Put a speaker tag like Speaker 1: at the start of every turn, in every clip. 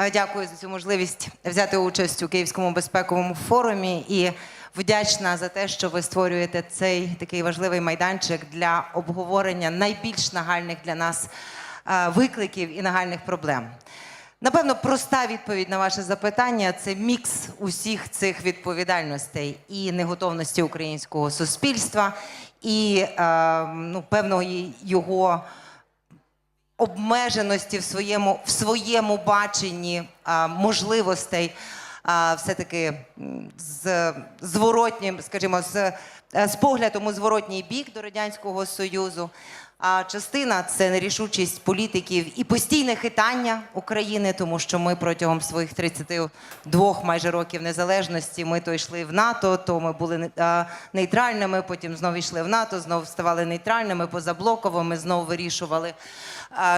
Speaker 1: Е, Дякую за цю можливість взяти участь у Київському безпековому форумі і вдячна за те, що ви створюєте цей такий важливий майданчик для обговорення найбільш нагальних для нас е, викликів і нагальних проблем. Напевно, проста відповідь на ваше запитання це мікс усіх цих відповідальностей і неготовності українського суспільства, і е, ну, певної його обмеженості в своєму, в своєму баченні а, можливостей а, все-таки з зворотнім, скажімо, з, е, з поглядом у зворотній бік до Радянського Союзу. А частина це нерішучість політиків і постійне хитання України, тому що ми протягом своїх 32 майже років незалежності ми то йшли в НАТО, то ми були нейтральними, потім знову йшли в НАТО, знову ставали нейтральними, позаблоковими, знову вирішували,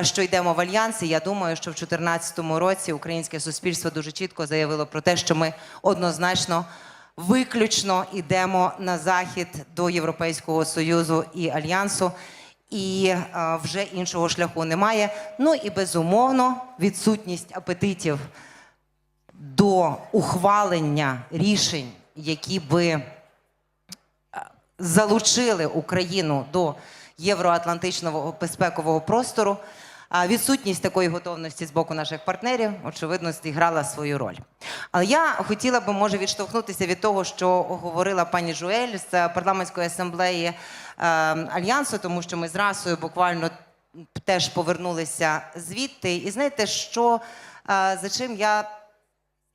Speaker 1: що йдемо в альянс. Я думаю, що в 2014 році українське суспільство дуже чітко заявило про те, що ми однозначно. Виключно йдемо на захід до Європейського союзу і альянсу, і е, вже іншого шляху немає. Ну і безумовно відсутність апетитів до ухвалення рішень, які би е, залучили Україну до євроатлантичного безпекового простору. Відсутність такої готовності з боку наших партнерів, очевидно, зіграла свою роль. Але я хотіла би, може, відштовхнутися від того, що говорила пані Жуель з парламентської асамблеї е, Альянсу, тому що ми з расою буквально теж повернулися звідти. І знаєте, що е, за чим я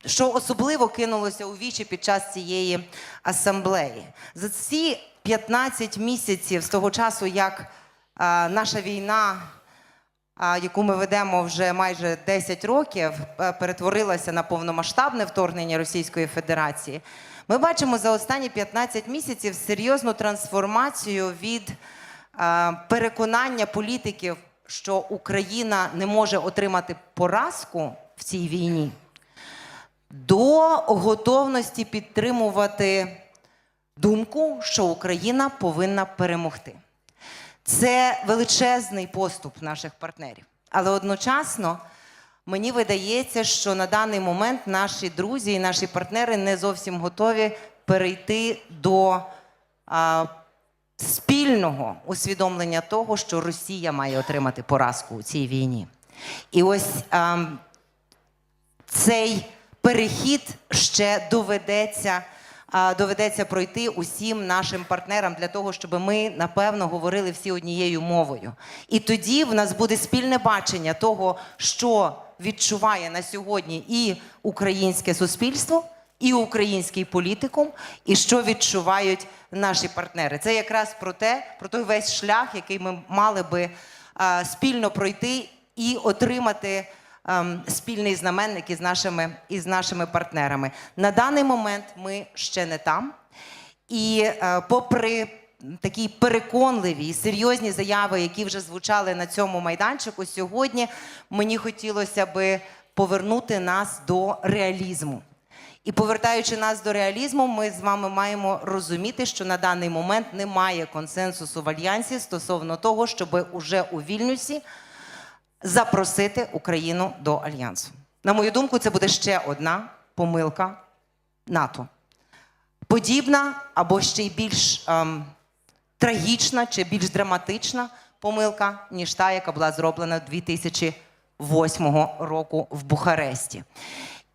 Speaker 1: що особливо кинулося у вічі під час цієї асамблеї. За ці 15 місяців з того часу, як а, наша війна, яку ми ведемо вже майже 10 років, е, перетворилася на повномасштабне вторгнення Російської Федерації. Ми бачимо за останні 15 місяців серйозну трансформацію від переконання політиків, що Україна не може отримати поразку в цій війні до готовності підтримувати думку, що Україна повинна перемогти. Це величезний поступ наших партнерів. Але одночасно мені видається, що на даний момент наші друзі і наші партнери не зовсім готові перейти до а, спільного усвідомлення того, що Росія має отримати поразку у цій війні. І ось ам, цей перехід ще доведеться, а, доведеться пройти усім нашим партнерам для того, щоб ми напевно говорили всі однією мовою. І тоді в нас буде спільне бачення того, що відчуває на сьогодні і українське суспільство. І український політикум, і що відчувають наші партнери. Це якраз про те, про той весь шлях, який ми мали би а, спільно пройти і отримати спільний знаменник із нашими, із нашими партнерами. На даний момент ми ще не там. І е, попри такі переконливі серйозні заяви, які вже звучали на цьому майданчику, сьогодні мені хотілося би повернути нас до реалізму. І повертаючи нас до реалізму, ми з вами маємо розуміти, що на даний момент немає консенсусу в альянсі стосовно того, щоб уже у Вільнюсі запросити Україну до альянсу. На мою думку, це буде ще одна помилка НАТО. Подібна або ще й більш ем, трагічна чи більш драматична помилка, ніж та, яка була зроблена 2008 року в Бухаресті.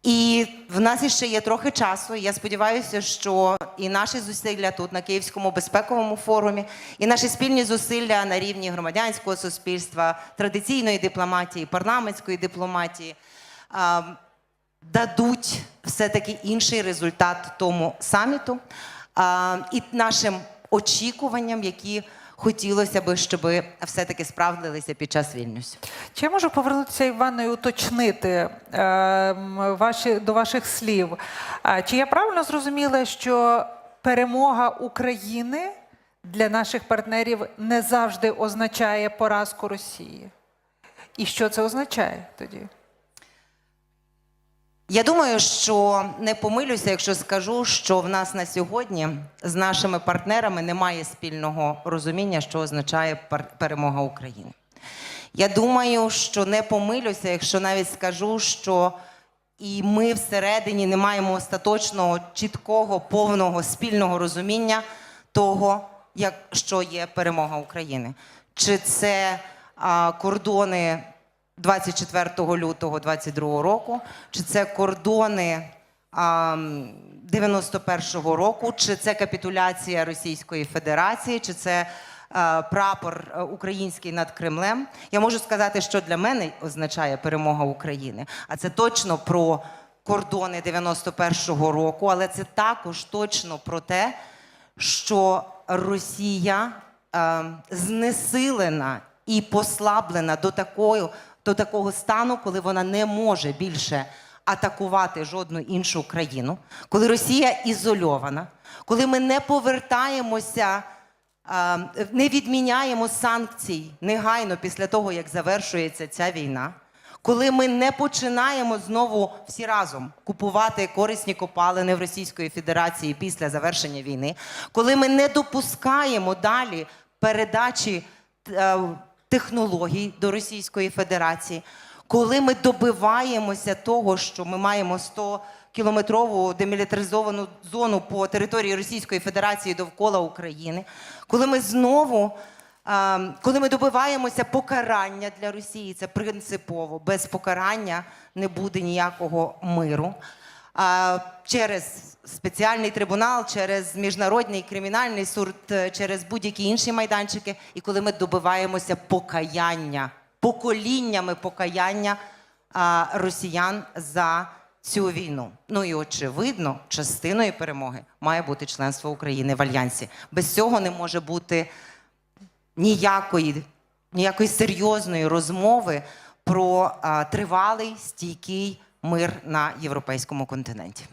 Speaker 1: І в нас іще є трохи часу. Я сподіваюся, що і наші зусилля тут на Київському безпековому форумі, і наші спільні зусилля на рівні громадянського суспільства, традиційної дипломатії, парламентської дипломатії а, дадуть все-таки інший результат тому саміту а, і нашим очікуванням, які хотілося би, щоб все-таки справдилися під час Вільнюсу.
Speaker 2: Чи я можу повернутися Івано і уточнити е, ваші, до ваших слів? Чи я правильно зрозуміла, що перемога України для наших партнерів не завжди означає поразку Росії? І що це означає тоді?
Speaker 1: Я думаю, що не помилюся, якщо скажу, що в нас на сьогодні з нашими партнерами немає спільного розуміння, що означає перемога України. Я думаю, що не помилюся, якщо навіть скажу, що і ми всередині не маємо остаточного, чіткого, повного спільного розуміння того, як, що є перемога України. Чи це а, кордони 24 лютого 22 року, чи це кордони а, м, 91-го року, чи це капітуляція Російської Федерації, чи це е, прапор е, український над Кремлем. Я можу сказати, що для мене означає перемога України, а це точно про кордони 91-го року, але це також точно про те, що Росія е, знесилена і послаблена до такої, до такого стану, коли вона не може більше атакувати жодну іншу країну, коли Росія ізольована, коли ми не повертаємося, не відміняємо санкцій негайно після того, як завершується ця війна. Коли ми не починаємо знову всі разом купувати корисні копалини в Російської Федерації після завершення війни, коли ми не допускаємо далі передачі е, технологій до Російської Федерації, коли ми добиваємося того, що ми маємо 100 кілометрову демілітаризовану зону по території Російської Федерації довкола України, коли ми знову коли ми добиваємося покарання для Росії, це принципово. Без покарання не буде ніякого миру. Через спеціальний трибунал, через міжнародний кримінальний суд, е, через будь-які інші майданчики, і коли ми добиваємося покаяння, поколіннями покаяння росіян за цю війну. Ну і очевидно, частиною перемоги має бути членство України в альянсі. Без цього не може бути ніякої, ніякої серйозної розмови про тривалий стійкий мир на європейському континенті.